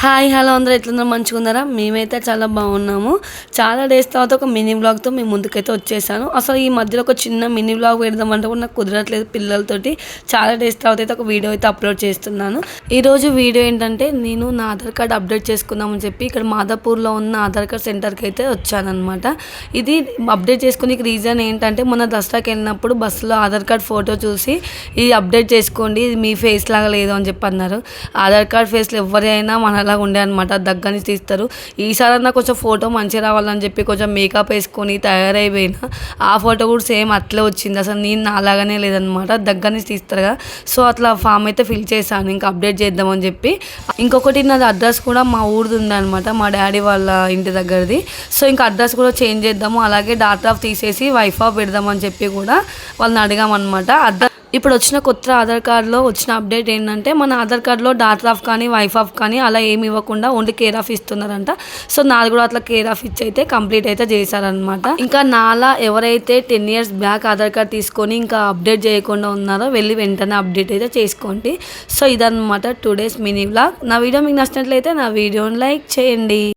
Hi hello అందరూ ఎట్లున్నారు? మంచిగా ఉన్నారా మేమైతే చాలా బాగున్నాము. చాలా డేస్ తర్వాత ఒక మినీ బ్లాగ్తో మేము ముందుకైతే వచ్చేసాను. అసలు ఈ మధ్యలో ఒక చిన్న మినీ బ్లాగ్ పెడదామంటే కూడా నాకు కుదరట్లేదు పిల్లలతోటి. చాలా డేస్ తర్వాత అయితే ఒక వీడియో అయితే అప్లోడ్ చేస్తున్నాను. ఈరోజు వీడియో ఏంటంటే నేను నా ఆధార్ కార్డ్ అప్డేట్ చేసుకుందామని చెప్పి ఇక్కడ మాదాపూర్లో ఉన్న ఆధార్ కార్డ్ సెంటర్కి అయితే వచ్చానమాట ఇది అప్డేట్ చేసుకునే రీజన్ ఏంటంటే మొన్న దసరాకి వెళ్ళినప్పుడు బస్సులో ఆధార్ కార్డ్ ఫోటో చూసి ఇది అప్డేట్ చేసుకోండి ఇది మీ ఫేస్ లాగా లేదు అని చెప్పి అన్నారు. ఆధార్ కార్డ్ ఫేస్లో ఎవరైనా మనలాగా ఉండే అనమాట దగ్గర నుంచి తీస్తారు. ఈసారన్నా కొంచెం ఫోటో మంచిగా రావాలని చెప్పి కొంచెం మేకప్ వేసుకొని తయారైపోయినా ఆ ఫోటో కూడా సేమ్ అట్లే వచ్చింది. అసలు నేను నాలాగానే లేదనమాట దగ్గర నుంచి తీస్తారుగా సో అట్లా ఫామ్ అయితే ఫిల్ చేశాను. ఇంకా అప్డేట్ చేద్దామని చెప్పి. ఇంకొకటి నాది అడ్రస్ కూడా మా ఊరిది ఉందన్నమాట మా డాడీ వాళ్ళ ఇంటి దగ్గరది. సో ఇంకా అడ్రస్ కూడా చేంజ్ చేద్దాము. అలాగే డాటా ఆఫ్ తీసేసి వైఫ్ ఆఫ్ పెడదామని చెప్పి కూడా వాళ్ళని అడిగామన్నమాట. అడ్రస్ ఇప్పుడు వచ్చిన కొత్త ఆధార్ కార్డులో వచ్చిన అప్డేట్ ఏంటంటే మన ఆధార్ కార్డులో డాటర్ ఆఫ్ కానీ వైఫ్ ఆఫ్ కానీ అలా ఏమి ఇవ్వకుండా ఓన్లీ కేర్ ఆఫ్ ఇస్తున్నారంట. సో నాది కూడా అట్లా కేర్ ఆఫ్ ఇచ్చి అయితే కంప్లీట్ అయితే చేశారనమాట ఇంకా నాలా ఎవరైతే ten years back Aadhaar card తీసుకొని ఇంకా అప్డేట్ చేయకుండా ఉన్నారో వెళ్ళి వెంటనే అప్డేట్ అయితే చేసుకోండి. సో ఇదనమాట టూ డేస్ మినీ బ్లాగ్ నా వీడియో మీకు నచ్చినట్లయితే నా వీడియోని లైక్ చేయండి.